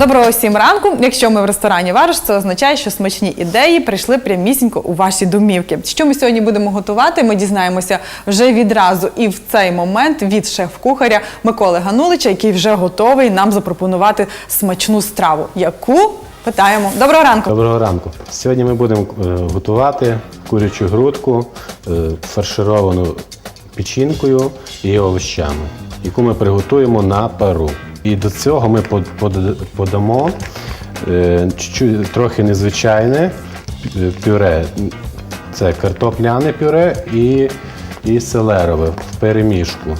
Доброго всім ранку. Якщо ми в ресторані Вариш, це означає, що смачні ідеї прийшли прямісінько у ваші домівки. Що ми сьогодні будемо готувати? Ми дізнаємося вже відразу і в цей момент від шеф-кухаря Миколи Ганулича, який вже готовий нам запропонувати смачну страву. Яку питаємо? Доброго ранку. Доброго ранку. Сьогодні ми будемо е, готувати курячу грудку, е, фаршировану печінкою і овощами, яку ми приготуємо на пару. І до цього ми под- под- подамо е, трохи незвичайне е, пюре. Це картопляне пюре і, і селерове в перемішку.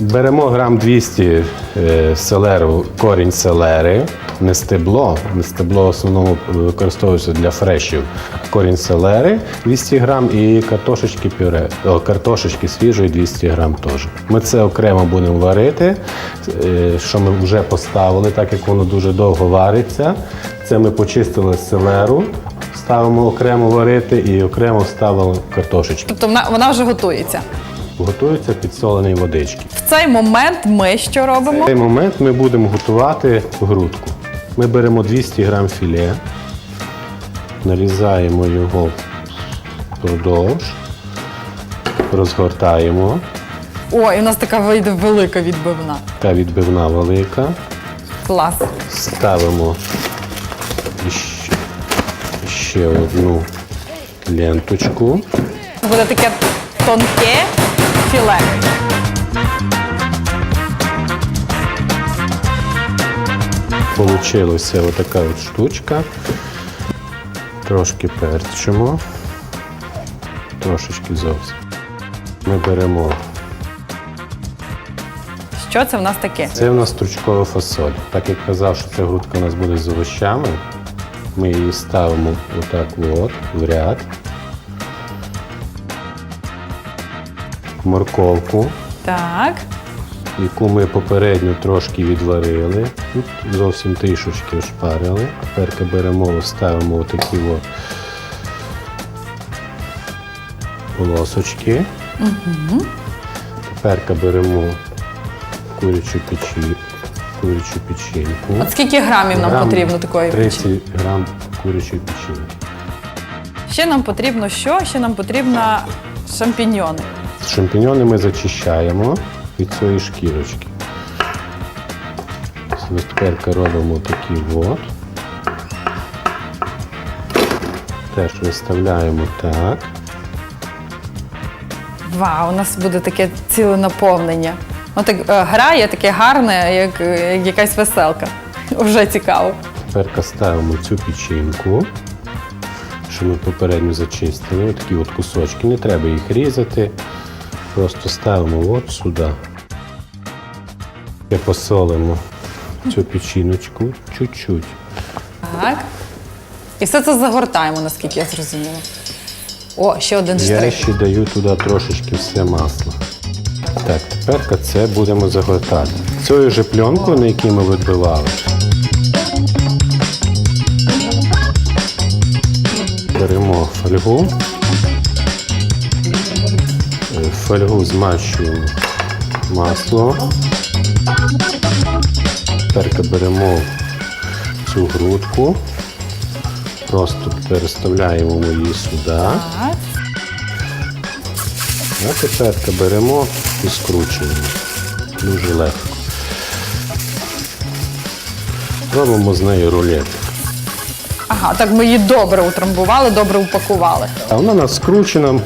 Беремо грам 200 е, селеру, корінь селери, не стебло. Не стебло в основному використовується для фрешів. Корінь селери 200 грам і картошечки пюре, о, картошечки свіжої 200 грам теж. Ми це окремо будемо варити, е, що ми вже поставили, так як воно дуже довго вариться. Це ми почистили селеру, ставимо окремо варити і окремо ставимо картошечки. Тобто вона, вона вже готується. Готуються підсолені водички. В цей момент ми що робимо? В цей момент ми будемо готувати грудку. Ми беремо 200 грам філе, нарізаємо його впродовж, розгортаємо. Ой, у нас така вийде велика відбивна. Та відбивна велика. Клас. Ставимо ще, ще одну ленточку. Буде таке тонке філе. Получилася отака от штучка. Трошки перчимо, трошечки зовсім. Ми беремо. Що це в нас таке? Це у нас стручкова фасоль. Так як казав, що ця грудка у нас буде з овощами, ми її ставимо отак от, в ряд. Морковку, Так. Яку ми попередньо трошки відварили. Тут зовсім трішечки ошпарили. Тепер беремо, ставимо отакі от полосочки. Тепер беремо курячу печі, курячу печінку. От скільки грамів нам Грам потрібно такої 30 печінки? грам курячої печінки. Ще нам потрібно що? Ще нам потрібно шампіньйони. Шампіньони ми зачищаємо від цієї шкірочки. Ось Тепер робимо такі от. Теж виставляємо так. Вау, у нас буде таке ціле наповнення. Отак е, грає таке гарне, як, як якась веселка. Вже цікаво. Тепер ставимо цю печінку, що ми попередньо зачистили. Ось такі от кусочки. Не треба їх різати. Просто ставимо от сюди. І посолимо цю печіночку чуть-чуть. Так. І все це загортаємо, наскільки я зрозуміла. О, ще один Я штрих. ще даю туди трошечки все масло. Так, тепер це будемо загортати. Цією же пленкою, на якій ми відбивали. Беремо фольгу. Фольгу змащуємо масло. Тепер беремо цю грудку. Просто переставляємо її сюди. А тепер беремо і скручуємо. Дуже легко. Робимо з нею рулет. Ага, так ми її добре утрамбували, добре упакували. А вона у нас скручена.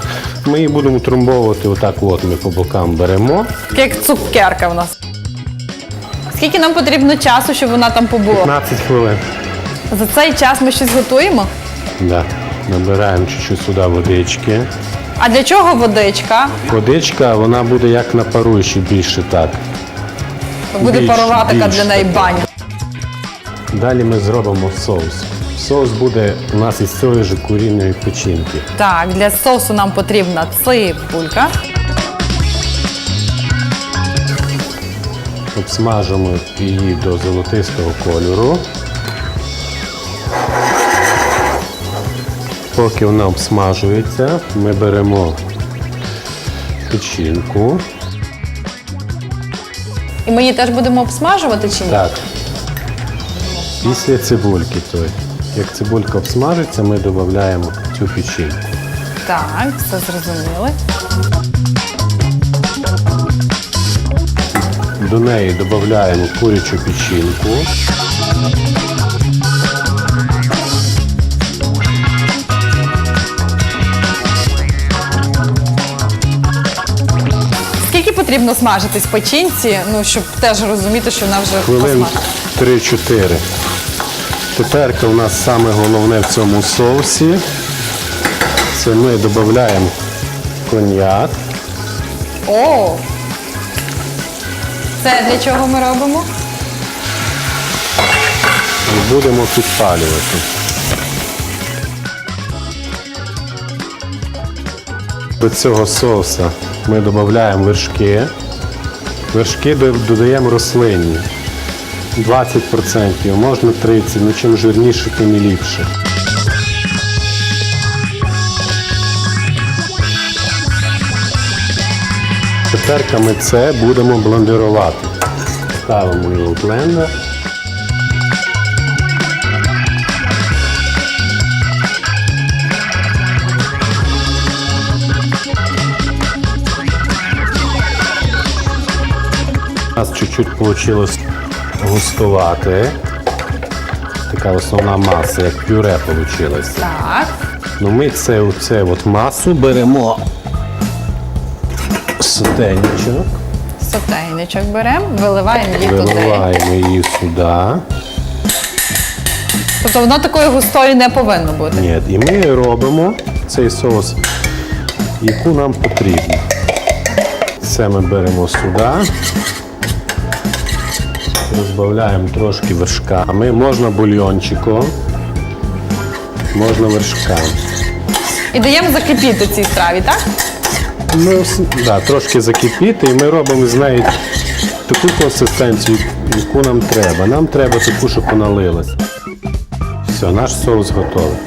Ми її будемо утрамбовувати отак от ми по бокам беремо. Як цукерка в нас. Скільки нам потрібно часу, щоб вона там побула? 15 хвилин. За цей час ми щось готуємо. Да. Набираємо чуть-чуть сюди водички. А для чого водичка? Водичка, вона буде як на пару більше так. Буде Більше, парова така для неї така. баня. Далі ми зробимо соус. Соус буде у нас із цієї ж курінної печінки. Так, для соусу нам потрібна цибулька. Обсмажимо її до золотистого кольору. Поки вона обсмажується, ми беремо печінку. І ми її теж будемо обсмажувати чи ні? Так. Після цибульки, то як цибулька обсмажиться, ми додаємо цю печінку. Так, все зрозуміли. До неї додаємо курячу печінку. Скільки потрібно смажитись печінці, ну щоб теж розуміти, що вона вже Хвилин посмажена? 3-4. Тепер у нас саме головне в цьому соусі. Це ми додаємо коньяк. О! Це для чого ми робимо? і будемо підпалювати. До цього соуса ми додаємо вершки. Вершки додаємо рослинні. 20%, можна 30%, ну чим жирніше, тим і ліпше. Тепер ми це будемо блендерувати. Ставимо його в блендер. У нас чуть-чуть вийшло густувати. Така основна маса, як пюре вийшло. Так. Ну ми це, оце от масу беремо сотейничок, Сотейничок беремо, виливаємо її туди. виливаємо її сюди. Тобто воно такої густої не повинно бути. Ні, і ми робимо цей соус, яку нам потрібно. Це ми беремо сюди. Розбавляємо трошки вершками. Можна бульйончиком, можна вершками. І даємо закипіти цій страві, так? Ну, да, трошки закипіти, і ми робимо з неї таку консистенцію, яку нам треба. Нам треба таку, щоб вона лилась. Все, наш соус готовий.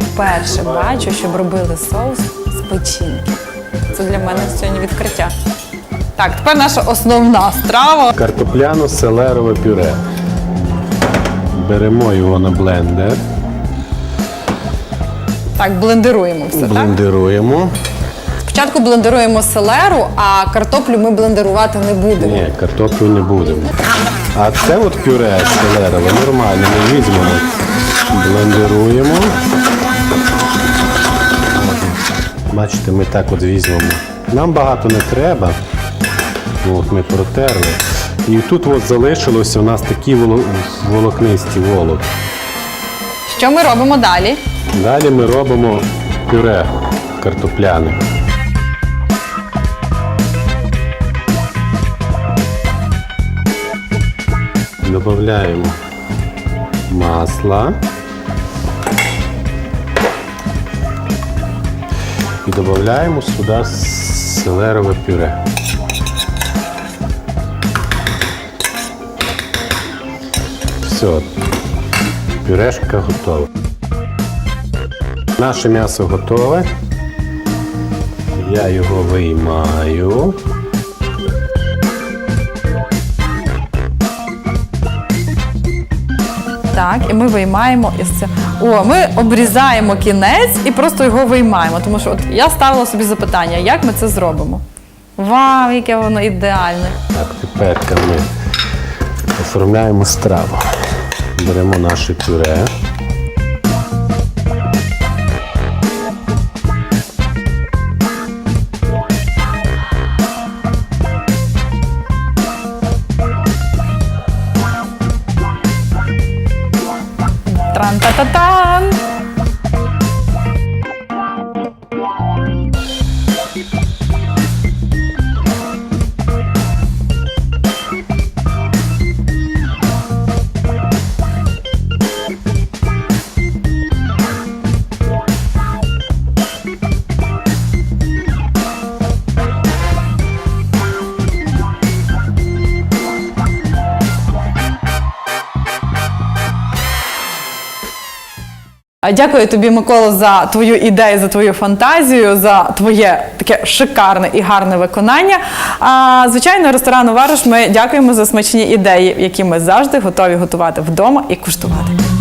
Вперше бачу, щоб робили соус з печінки. Це для мене сьогодні відкриття. Так, тепер наша основна страва. Картопляно-селерове пюре. Беремо його на блендер, Так, блендеруємо все, так? блендеруємо. Спочатку блендеруємо селеру, а картоплю ми блендерувати не будемо. Ні, картоплю не будемо. А це от пюре селерове нормально. Ми візьмемо, блендеруємо. Бачите, ми так от візьмемо. Нам багато не треба. Ну, От ми протерли. І тут от залишилося у нас такі волокнисті волок. Що ми робимо далі? Далі ми робимо пюре картопляне. Додаємо масло. І додаємо сюди селерове пюре. Все, пюрешка готова. Наше м'ясо готове. Я його виймаю. Так, і ми виймаємо із це. О, ми обрізаємо кінець і просто його виймаємо. Тому що от я ставила собі запитання, як ми це зробимо. Вау, яке воно ідеальне. Так, тепер ми оформляємо страву. Беремо наше пюре. Тран-та-та-тан! А Дякую тобі, Микола, за твою ідею, за твою фантазію, за твоє таке шикарне і гарне виконання. А звичайно, ресторану Вариш ми дякуємо за смачні ідеї, які ми завжди готові готувати вдома і куштувати.